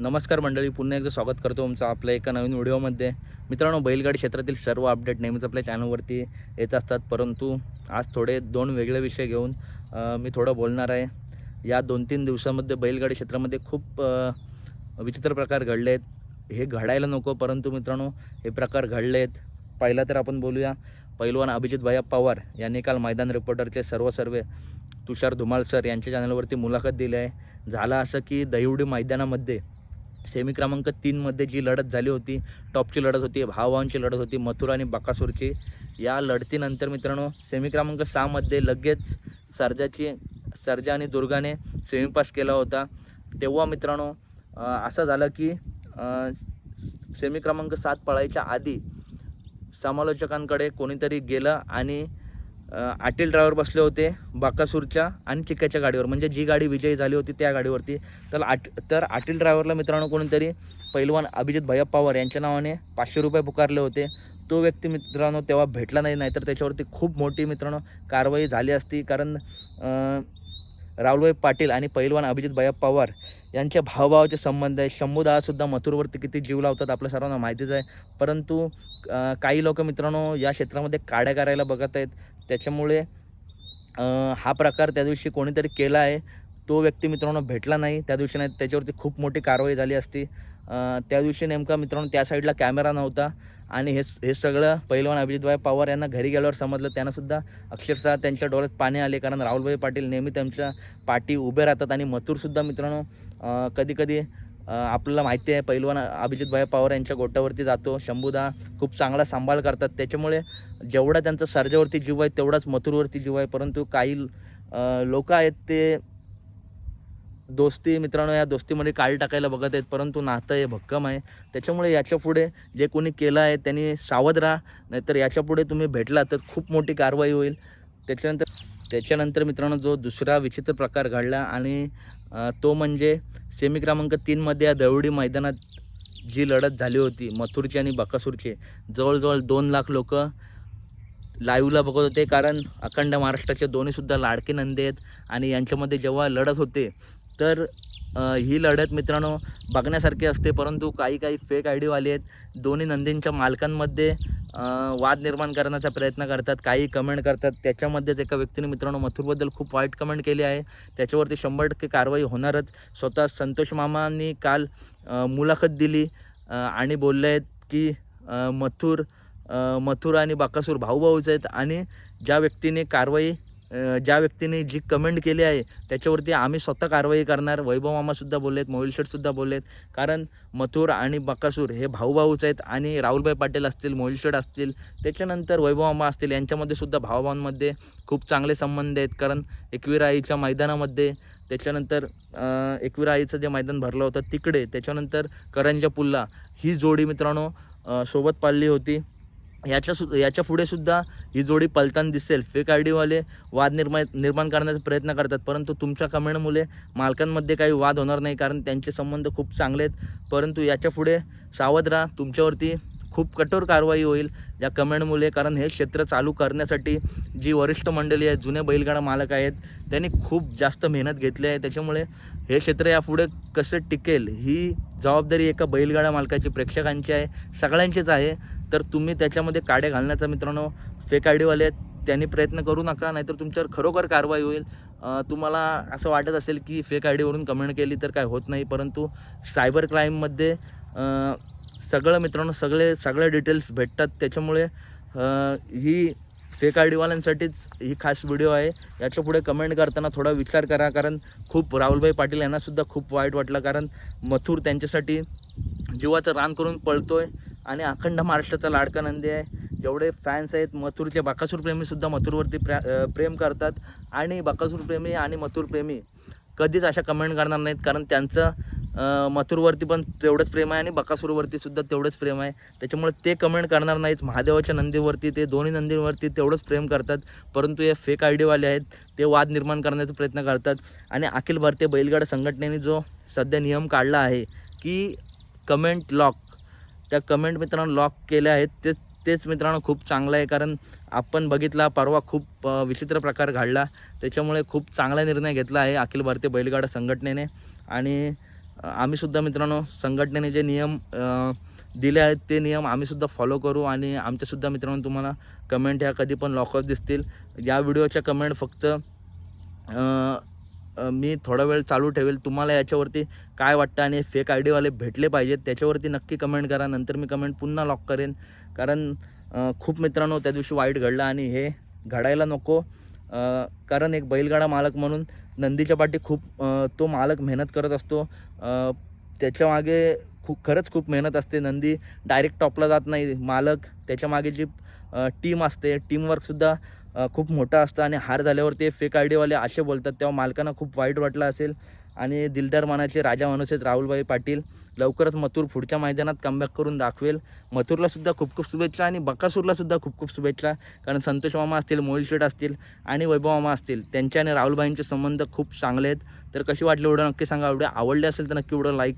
नमस्कार मंडळी पुन्हा एकदा स्वागत करतो तुमचं आपल्या एका नवीन व्हिडिओमध्ये. मित्रांनो बैलगाडी क्षेत्रातील सर्व अपडेट नेहमीच आपल्या चॅनलवरती येत असतात परंतु आज थोडे दोन वेगळे विषय घेऊन मी थोडं बोलणार आहे. या दोन तीन दिवसामध्ये बैलगाडी क्षेत्रामध्ये खूप विचित्र प्रकार घडले आहेत हे घडायला नको परंतु मित्रांनो हे प्रकार घडले आहेत पहिला तर आपण बोलूया पैलवान अभिजित भैया पवार यांनी काल मैदान रिपोर्टरचे सर्व सर्वे तुषार धुमाल सर यांच्या चॅनलवरती मुलाखत दिली आहे. झालं असं की दहिवडी मैदानामध्ये सेमी क्रमांक तीनमध्ये जी लढत झाली होती टॉपची लढत होती भावभावांची लढत होती मथुरा आणि बकासूरची. या लढतीनंतर मित्रांनो सेमी क्रमांक सहामध्ये लगेच सर्जाची सर्जा आणि दुर्गाने सेमीपास केला होता. तेव्हा मित्रांनो असं झालं की सेमी क्रमांक सात पळायच्या आधी समालोचकांकडे कोणीतरी गेलं आणि आटील ड्रायव्हर बसले होते बाकासूरच्या आणि चिक्क्याच्या गाडीवर. म्हणजे जी गाडी विजयी झाली होती त्या गाडीवरती. तर आट तर आटील ड्रायव्हरला मित्रांनो कोणीतरी पैलवान अभिजित भैया पवार यांच्या नावाने पाचशे रुपये पुकारले होते. तो व्यक्ती मित्रांनो तेव्हा भेटला नाही नाहीतर त्याच्यावरती खूप मोठी मित्रांनो कारवाई झाली असती. कारण राहुलभाई पाटील आणि पैलवान अभिजित भैया पवार यांच्या भावभावाचे संबंध आहे. शंभूदासुद्धा मथुरवरती किती जीव लावतात आपल्या सर्वांना माहितीच आहे. परंतु काही लोक मित्रांनो या क्षेत्रामध्ये काड्या करायला बघत आहेत. त्याच्यामुळे हा प्रकार त्या दिवशी कोणीतरी केला आहे. तो व्यक्ती मित्रांनो भेटला नाही. त्या दिवशी नाही त्याच्यावरती खूप मोठी कारवाई झाली असती. त्या दिवशी नेमका मित्रांनो त्या साईडला कॅमेरा नव्हता. आणि हे हे सगळं पहिलवान अभिजितभाई पवार यांना घरी गेल्यावर समजलं. त्यांनासुद्धा अक्षरशः त्यांच्या डोळ्यात पाणी आले. कारण राहुलभाई पाटील नेहमी त्यांच्या पाठी उभे राहतात. आणि मथुरसुद्धा मित्रांनो कधीकधी आपल्याला माहिती आहे पैलवान अभिजितभाई पवार यांच्या गोट्यावरती जातो. शंभूदा खूप चांगला सांभाळ करतात. त्याच्यामुळे जेवढा त्यांचा सर्जावरती जीव आहे तेवढाच मथुरवरती जीव आहे. परंतु काही लोक आहेत ते दोस्ती मित्रांनो या दोस्तीमध्ये काळ टाकायला बघत आहेत परंतु नातं हे भक्कम आहे. त्याच्यामुळे याच्यापुढे जे कोणी केलं आहे त्यांनी सावध राहा. नाहीतर याच्यापुढे तुम्ही भेटला तर खूप मोठी कारवाई होईल. त्याच्यानंतर त्याच्यानंतर मित्रांनो जो दुसरा विचित्र प्रकार घडला आणि तो म्हणजे सेमी क्रमांक तीनमध्ये या दवडी मैदानात जी लढत झाली होती मथुरची आणि बकासूरची. जवळजवळ दोन लाख लोक लाईव्हला बघत होते कारण अखंड महाराष्ट्राचे दोन्हीसुद्धा लाडके नंदी आहेत. आणि यांच्यामध्ये जेव्हा लढत होते तर ही लढत मित्रांनो बघण्यासारखी असते परंतु काही काही फेक आय डीवाले आहेत. दोन्ही नंदींच्या मालकांमध्ये वाद निर्माण करण्याचा प्रयत्न करतात काही कमेंट करतात. त्याच्यामध्येच एका व्यक्तीने मित्रांनो मथुरबद्दल खूप वाईट कमेंट केली आहे. त्याच्यावरती शंभर टक्के कारवाई होणारच. स्वतः संतोष मामांनी काल मुलाखत दिली आणि बोलले आहेत की मथुर मथुर आणि बाकासूर भाऊ भाऊच आहेत. आणि ज्या व्यक्तीने कारवाई ज्या व्यक्तीने जी कमेंट केली आहे त्याच्यावरती आम्ही स्वतः कारवाई करणार. वैभव मामासुद्धा बोललेत मोहिल शेठसुद्धा बोललेत. कारण मथुर आणि बकासूर हे भाऊ भाऊच आहेत आणि राहुलभाई पाटील असतील मोहिल शेठ असतील त्याच्यानंतर वैभव मामा असतील यांच्यामध्ये सुद्धा भावाभावांमध्ये खूप चांगले संबंध आहेत. कारण एकविरा आईच्या मैदानामध्ये त्याच्यानंतर अ, आईचं जे मैदान भरलं होतं तिकडे त्याच्यानंतर करंजा पुल्ला ही जोडी मित्रांनो सोबत पाळली होती. याच्या सु याच्यापुढे सुद्धा ही जोडी पलताना दिसेल. फेक आय डीवाले वाद निर्माण निर्माण करण्याचा प्रयत्न करतात. परंतु तुमच्या कमेंटमुळे मालकांमध्ये काही वाद होणार नाही कारण त्यांचे संबंध खूप चांगले आहेत. परंतु याच्यापुढे सावध राहा. तुमच्यावरती खूप कठोर कारवाई होईल या कमेंटमुळे कारण हे क्षेत्र चालू करण्यासाठी जी वरिष्ठ मंडळी आहेत जुने बैलगाडा मालक आहेत त्यांनी खूप जास्त मेहनत घेतली आहे. त्याच्यामुळे हे क्षेत्र यापुढे कसं टिकेल ही जबाबदारी एका बैलगाडा मालकाची प्रेक्षकांची आहे सगळ्यांचीच आहे. तर तुम्ही त्याच्यामध्ये काड्या घालण्याचा मित्रांनो फेक आय डीवाले आहेत त्यांनी प्रयत्न करू नका नाहीतर तुमच्यावर खरोखर कारवाई होईल. तुम्हाला असं वाटत असेल की फेक आय डीवरून कमेंट केली तर काय होत नाही परंतु सायबर क्राईममध्ये सगळं मित्रांनो सगळे सगळे डिटेल्स भेटतात. त्याच्यामुळे ही फेक आय डीवाल्यांसाठीच ही खास व्हिडिओ आहे. याच्यापुढे कमेंट करताना थोडा विचार करा कारण खूप राहुलभाई पाटील यांनासुद्धा खूप वाईट वाटलं कारण मथुर त्यांच्यासाठी जीवाचं रान करून पळतो आहे आणि अखंड महाराष्ट्राचा लाडका नंदी आहे. जेवढे फॅन्स आहेत मथुरचे बाकासूरप्रेमीसुद्धा मथुरवरती प्रे प्रेम करतात. आणि बाकासूरप्रेमी आणि मथुरप्रेमी कधीच अशा कमेंट करणार नाहीत. कारण त्यांचं मथुरवरती पण तेवढंच प्रेम आहे आणि बकासूरवरती सुद्धा तेवढंच प्रेम आहे. त्याच्यामुळे ते कमेंट करणार नाहीत. महादेवाच्या नंदीवरती ते दोन्ही नंदीवरती तेवढंच प्रेम करतात. परंतु हे फेक आय डीवाले आहेत. ते वाद निर्माण करण्याचा प्रयत्न करतात. आणि अखिल भारतीय बैलगाडा संघटनेने जो सध्या नियम काढला आहे की कमेंट लॉक त्या कमेंट मित्रांनो लॉक केल्या आहेत. ते तेच मित्रांनो खूप चांगलं आहे. कारण आपण बघितला परवा खूप विचित्र प्रकार घडला. त्याच्यामुळे खूप चांगला निर्णय घेतला आहे अखिल भारतीय बैलगाडा संघटनेने. आणि आम्हीसुद्धा मित्रांनो संघटनेने जे नियम दिले आहेत ते नियम आम्हीसुद्धा फॉलो करू. आणि आमच्यासुद्धा मित्रांनो तुम्हाला कमेंट ह्या कधी पण लॉकअप दिसतील. या व्हिडिओच्या कमेंट फक्त मी थोडा वेळ चालू ठेवेल. तुम्हाला याच्यावरती काय वाटतं आणि फेक आय डीवाले भेटले पाहिजेत त्याच्यावरती नक्की कमेंट करा. नंतर मी कमेंट पुन्हा लॉक करेन. कारण खूप मित्रांनो त्या दिवशी वाईट घडलं आणि हे घडायला नको. कारण एक बैलगाडा मालक म्हणून नंदीच्या पाठी खूप तो मालक मेहनत करत असतो. त्याच्यामागे खूप खरंच खूप मेहनत असते. नंदी डायरेक्ट टॉपला जात नाही. मालक त्याच्यामागे जी टीम असते टीमवर्कसुद्धा खूप मोठं असतं आणि हार झाल्यावर ते फेक आय डीवाले असे बोलतात. तेव्हा मालकांना खूप वाईट वाटलं असेल. आणि दिलदार मानाचे राजा माणूस आहेत राहुलभाई पाटील लवकरच मथुर पुढच्या मैदानात कमबॅक करून दाखवेल. मथूरलासुद्धा खूप खूप शुभेच्छा आणि बकासूरलासुद्धा खूप खूप शुभेच्छा. कारण संतोष मामा असतील मोहिल शेठ असतील आणि वैभव मामा असतील त्यांचे आणि राहुलभाईंचे संबंध खूप चांगले आहेत. तर कशी वाटली एवढं नक्की सांगा. एवढे आवडले असेल तर नक्की एवढं लाईक